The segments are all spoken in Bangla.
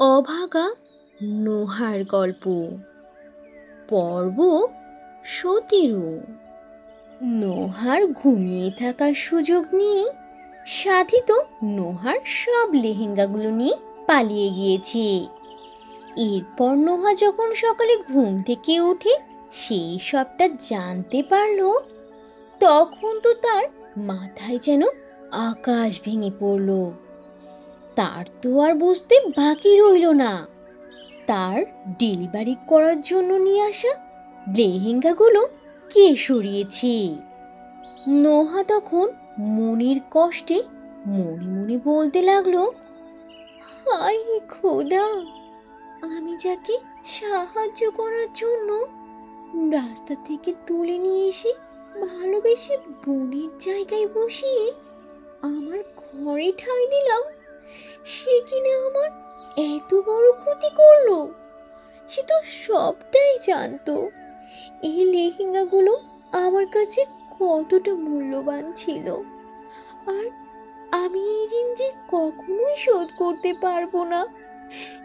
অভাগা নোহার গল্প। পর্ব সতেরো। নোহার ঘুমিয়ে থাকার সুযোগ নিয়ে সাথী তো নোহার সব লেহেঙ্গাগুলো নিয়ে পালিয়ে গিয়েছে। এরপর নোহা যখন সকালে ঘুম থেকে উঠে সেই সবটা জানতে পারল, তখন তো তার মাথায় যেন আকাশ ভেঙে পড়ল। তার তো আর বসতে বাকি রইল না। তার ডেলিভারি করার জন্য নিয়ে আসা লেহেঙ্গাগুলো কে সরিয়েছে? নোহা তখন মনির কষ্টে মনে মনে বলতে লাগল রে খোদা, আমি যাকে সাহায্য করার জন্য রাস্তা থেকে তুলে নিয়ে এসে ভালোবেসে বনের জায়গায় বসিয়ে আমার ঘরে ঠাঁই দিলাম সে কিনা আমার এত বড় ক্ষতি করল? সে তো সবটাই জানতো। এই লেহেঙ্গাগুলো আমার কাছে কতটা মূল্যবান ছিল। আর আমি এই ঋণ যে কখনোই শোধ করতে পারব না।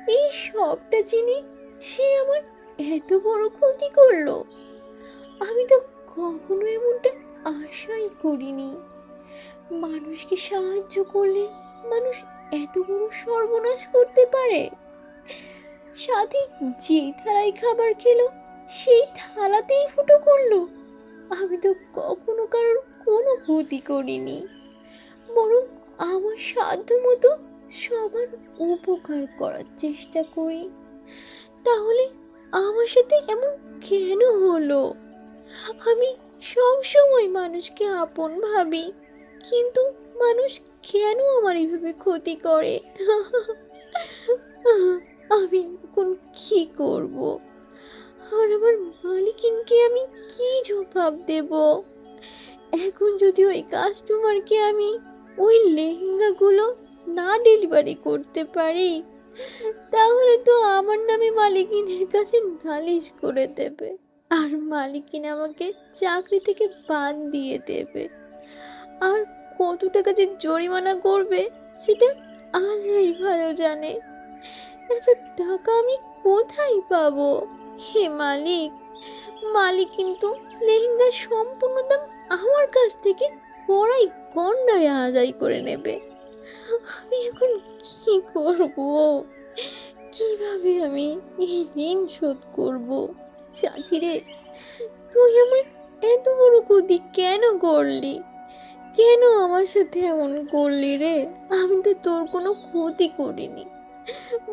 এই সবটা জেনে সে আমার এত বড় ক্ষতি করল। আমি তো কখনো এমনটা আশাই করিনি। মানুষকে সাহায্য করলে মানুষ এত বড় সর্বনাশ করতে পারে? সাথে যে থালায় খাবার খেলো, সেই থালাতেই ফুটো করল। আমি তো কখনো কারোর কোনো ক্ষতি করিনি। বরং আমার সাধ্য মতো সবার উপকার করার চেষ্টা করি। তাহলে আমার সাথে এমন কেন হলো? আমি সবসময় মানুষকে আপন ভাবি, কিন্তু মানুষ কেন আমার এইভাবে ক্ষতি করে? আমি এখন কি করব? আর আমার মালিকিনকে আমি কি জবাব দেব? এখন যদি ওই কাস্টমারকে আমি ওই লেহেঙ্গাগুলো না ডেলিভারি করতে পারি, তাহলে তো আমার নামে মালিকিনের কাছে নালিশ করে দেবে। আর মালিকিন আমাকে চাকরি থেকে বাদ দিয়ে দেবে। কত টাকা যে জরিমানা করবে, সেটা আল্লাহই ভালো জানে। এত টাকা আমি কোথায় পাবো? হে মালিক মালিক কিন্তু লেহেঙ্গার সম্পূর্ণ দাম আমার কাছ থেকে কড়াই গন্ডায় আদায় করে নেবে। আমি এখন কি করব? কীভাবে আমি এই ঋণ শোধ করব? সাথী রে তুই আমার এত বড় ক্ষতি কেন করলি? কেন আমার সাথে এমন করলি রে? আমি তো তোর কোনো ক্ষতি করিনি।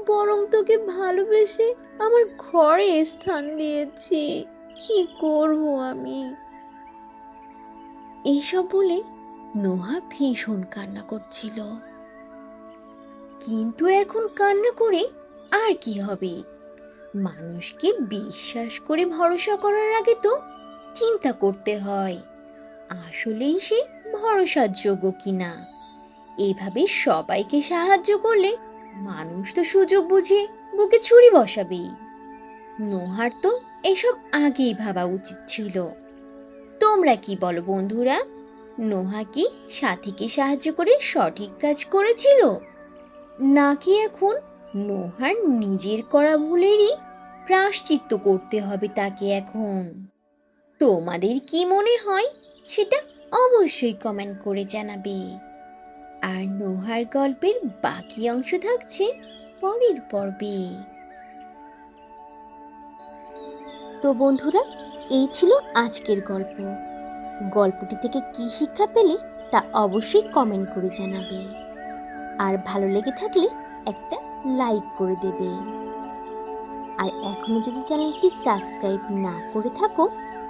বরং তোকে ভালোবেসে আমার ঘরে স্থান দিয়েছি। কি করব আমি? এইসব বলে নোহা ভীষণ কান্না করছিল। কিন্তু এখন কান্না করে আর কি হবে? মানুষকে বিশ্বাস করে ভরসা করার আগে তো চিন্তা করতে হয়। আসলেই সে ভরসার যোগ্য কিনা? এভাবে সবাইকে সাহায্য করলে মানুষ তো সুযোগ বুঝে বুকে ছুরি বসাবেই। নোহার তো এসব আগেই ভাবা উচিত ছিল। তোমরা কি বলো বন্ধুরা, নোহা কি সাথীকে সাহায্য করে সঠিক কাজ করেছিল? নাকি এখন নোহার নিজের করা ভুলেরই প্রাশ্চিত্য করতে হবে তাকে এখন? তোমাদের কি মনে হয় সেটা অবশ্যই কমেন্ট করে জানাবে। আর নোহার গল্পের বাকি অংশ থাকছে পরের পর্বে। তো বন্ধুরা, এই ছিল আজকের গল্প। গল্পটি থেকে কি শিক্ষা পেলে তা অবশ্যই কমেন্ট করে জানাবে। আর ভালো লেগে থাকলে একটা লাইক করে দেবে। আর এখনও যদি চ্যানেলটি সাবস্ক্রাইব না করে থাকো